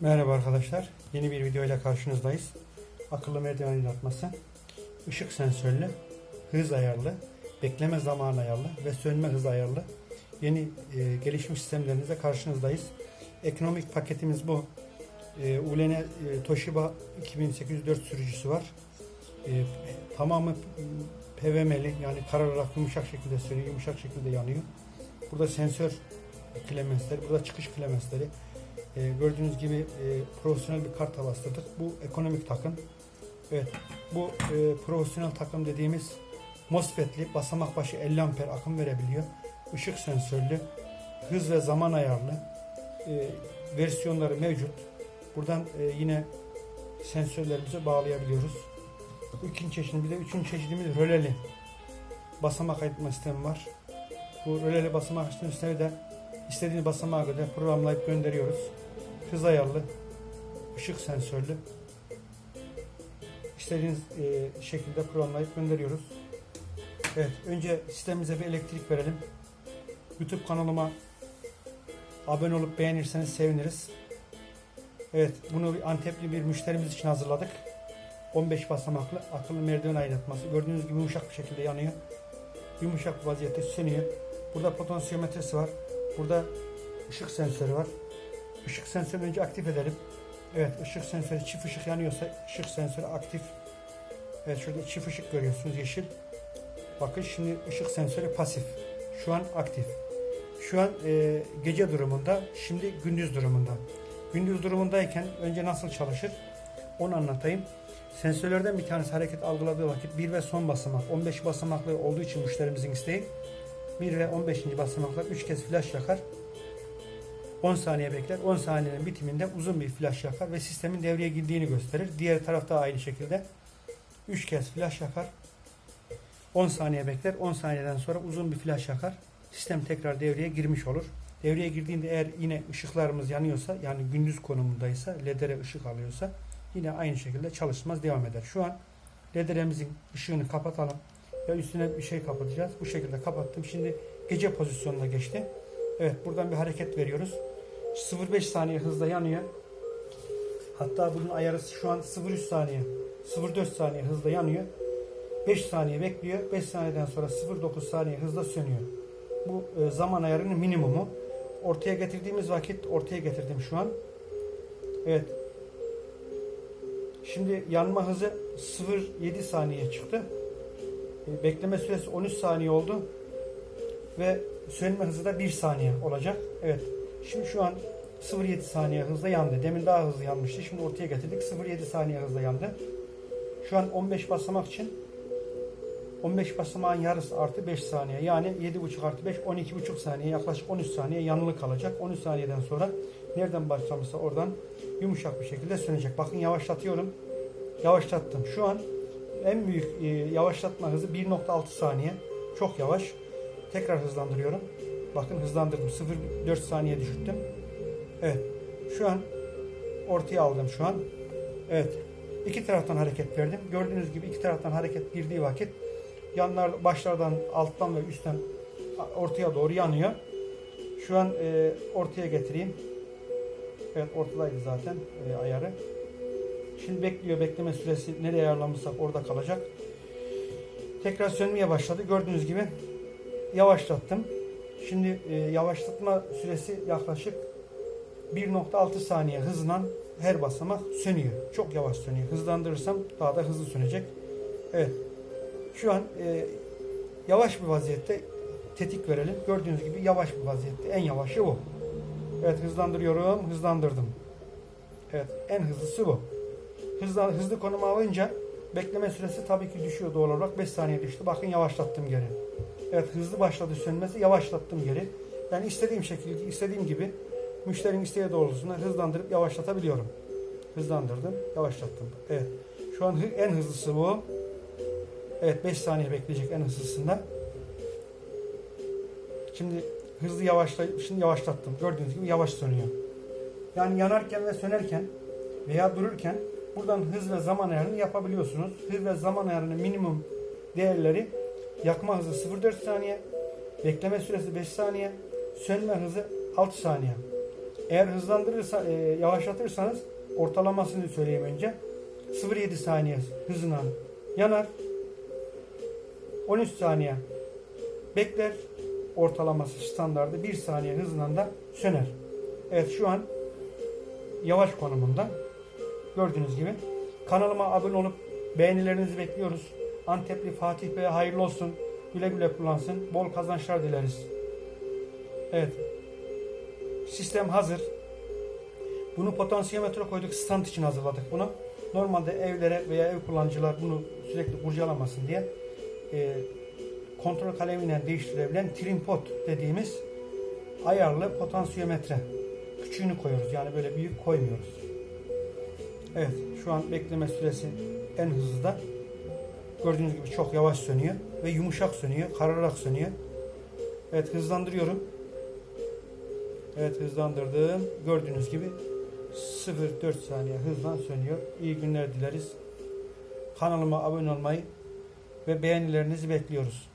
Merhaba arkadaşlar. Yeni bir video ile karşınızdayız. Akıllı merdiven aydınlatması. Işık sensörlü, hız ayarlı, bekleme zamanı ayarlı ve sönme hızı ayarlı yeni e, gelişmiş sistemlerinizle karşınızdayız. Ekonomik paketimiz bu. E, ULN e, Toshiba 2804 sürücüsü var. E, tamamı PVM'li yani karararak yumuşak şekilde sönüyor, yumuşak şekilde yanıyor. Burada sensör klemensleri, burada çıkış klemensleri, ee, gördüğünüz gibi e, profesyonel bir kart havasıdır. Bu ekonomik takım. Evet, bu e, profesyonel takım dediğimiz MOSFET'li basamak başı 50 amper akım verebiliyor. Işık sensörlü, hız ve zaman ayarlı e, versiyonları mevcut. Buradan e, yine sensörlerimizi bağlayabiliyoruz. Bu ikinci çeşidimiz de üçüncü çeşidimiz röleli basamak aydınlatma sistemi var. Bu röleli basamak aydınlatma sistemi de istediğiniz basamağa göre programlayıp gönderiyoruz. Hız ayarlı, ışık sensörlü. İstediğiniz e, şekilde programlayıp gönderiyoruz. Evet, önce sistemimize bir elektrik verelim. YouTube kanalıma abone olup beğenirseniz seviniriz. Evet, bunu bir Antepli bir müşterimiz için hazırladık. 15 basamaklı akıllı merdiven aydınlatması. Gördüğünüz gibi yumuşak bir şekilde yanıyor. Yumuşak vaziyette sönüyor. Burada potansiyometresi var. Burada ışık sensörü var. Işık sensörünü önce aktif edelim. Evet ışık sensörü çift ışık yanıyorsa ışık sensörü aktif. Evet şurada çift ışık görüyorsunuz yeşil. Bakın şimdi ışık sensörü pasif. Şu an aktif. Şu an e, gece durumunda, şimdi gündüz durumunda. Gündüz durumundayken önce nasıl çalışır? Onu anlatayım. Sensörlerden bir tanesi hareket algıladığı vakit bir ve son basamak 15 basamaklı olduğu için müşterimizin isteği 1 ve 15. basamaklar 3 kez flash yakar. 10 saniye bekler. 10 saniyenin bitiminde uzun bir flash yakar ve sistemin devreye girdiğini gösterir. Diğer tarafta aynı şekilde 3 kez flash yakar. 10 saniye bekler. 10 saniyeden sonra uzun bir flash yakar. Sistem tekrar devreye girmiş olur. Devreye girdiğinde eğer yine ışıklarımız yanıyorsa yani gündüz konumundaysa ledere ışık alıyorsa yine aynı şekilde çalışmaz devam eder. Şu an lederemizin ışığını kapatalım ve üstüne bir şey kapatacağız. Bu şekilde kapattım. Şimdi gece pozisyonuna geçti. Evet buradan bir hareket veriyoruz. 0.5 saniye hızla yanıyor. Hatta bunun ayarı şu an 0.3 saniye. 0.4 saniye hızla yanıyor. 5 saniye bekliyor. 5 saniyeden sonra 0.9 saniye hızla sönüyor. Bu e, zaman ayarının minimumu. Ortaya getirdiğimiz vakit ortaya getirdim şu an. Evet. Şimdi yanma hızı 0.7 saniye çıktı. E, bekleme süresi 13 saniye oldu. Ve sönme hızı da 1 saniye olacak. Evet. Şimdi şu an 0.7 saniye hızla yandı. Demin daha hızlı yanmıştı. Şimdi ortaya getirdik. 0.7 saniye hızla yandı. Şu an 15 basamak için 15 basamağın yarısı artı 5 saniye. Yani 7.5 artı 5 12.5 saniye yaklaşık 13 saniye yanılı kalacak. 13 saniyeden sonra nereden başlamışsa oradan yumuşak bir şekilde sönecek. Bakın yavaşlatıyorum. Yavaşlattım. Şu an en büyük e, yavaşlatma hızı 1.6 saniye. Çok yavaş. Tekrar hızlandırıyorum. Bakın hızlandırdım. 0.4 saniye düşürttüm. Evet. Şu an ortaya aldım şu an. Evet. İki taraftan hareket verdim. Gördüğünüz gibi iki taraftan hareket girdiği vakit yanlar başlardan alttan ve üstten ortaya doğru yanıyor. Şu an e, ortaya getireyim. Evet ortadaydı zaten e, ayarı. Şimdi bekliyor. Bekleme süresi nereye ayarlamışsak orada kalacak. Tekrar sönmeye başladı. Gördüğünüz gibi yavaşlattım. Şimdi e, yavaşlatma süresi yaklaşık 1.6 saniye hızla her basamak sönüyor. Çok yavaş sönüyor. Hızlandırırsam daha da hızlı sönecek. Evet. Şu an e, yavaş bir vaziyette tetik verelim. Gördüğünüz gibi yavaş bir vaziyette. En yavaşı bu. Evet hızlandırıyorum. Hızlandırdım. Evet en hızlısı bu. Hızlı, hızlı konuma alınca bekleme süresi tabii ki düşüyor doğal olarak. 5 saniye düştü. Bakın yavaşlattım geri. Evet hızlı başladı sönmesi. Yavaşlattım geri. Yani istediğim şekilde, istediğim gibi müşterinin isteği doğrultusunda hızlandırıp yavaşlatabiliyorum. Hızlandırdım, yavaşlattım. Evet. Şu an en hızlısı bu. Evet 5 saniye bekleyecek en hızlısında. Şimdi hızlı yavaşla, şimdi yavaşlattım. Gördüğünüz gibi yavaş sönüyor. Yani yanarken ve sönerken veya dururken buradan hız ve zaman ayarını yapabiliyorsunuz. Hız ve zaman ayarının minimum değerleri yakma hızı 0.4 saniye, bekleme süresi 5 saniye, sönme hızı 6 saniye. Eğer hızlandırırsa, e, yavaşlatırsanız ortalamasını söyleyeyim önce. 0.7 saniye hızına yanar. 13 saniye bekler. Ortalaması standardı 1 saniye hızla da söner. Evet şu an yavaş konumunda. Gördüğünüz gibi. Kanalıma abone olup beğenilerinizi bekliyoruz. Antepli Fatih Bey'e hayırlı olsun. Güle güle kullansın. Bol kazançlar dileriz. Evet. Sistem hazır. Bunu potansiyometre koyduk. Stand için hazırladık bunu. Normalde evlere veya ev kullanıcılar bunu sürekli kurcalamasın diye e, kontrol kalemiyle değiştirebilen trimpot dediğimiz ayarlı potansiyometre. Küçüğünü koyuyoruz. Yani böyle büyük koymuyoruz. Evet. Şu an bekleme süresi en hızlı da. Gördüğünüz gibi çok yavaş sönüyor ve yumuşak sönüyor, kararak sönüyor. Evet hızlandırıyorum. Evet hızlandırdım. Gördüğünüz gibi 0.4 saniye hızla sönüyor. İyi günler dileriz. Kanalıma abone olmayı ve beğenilerinizi bekliyoruz.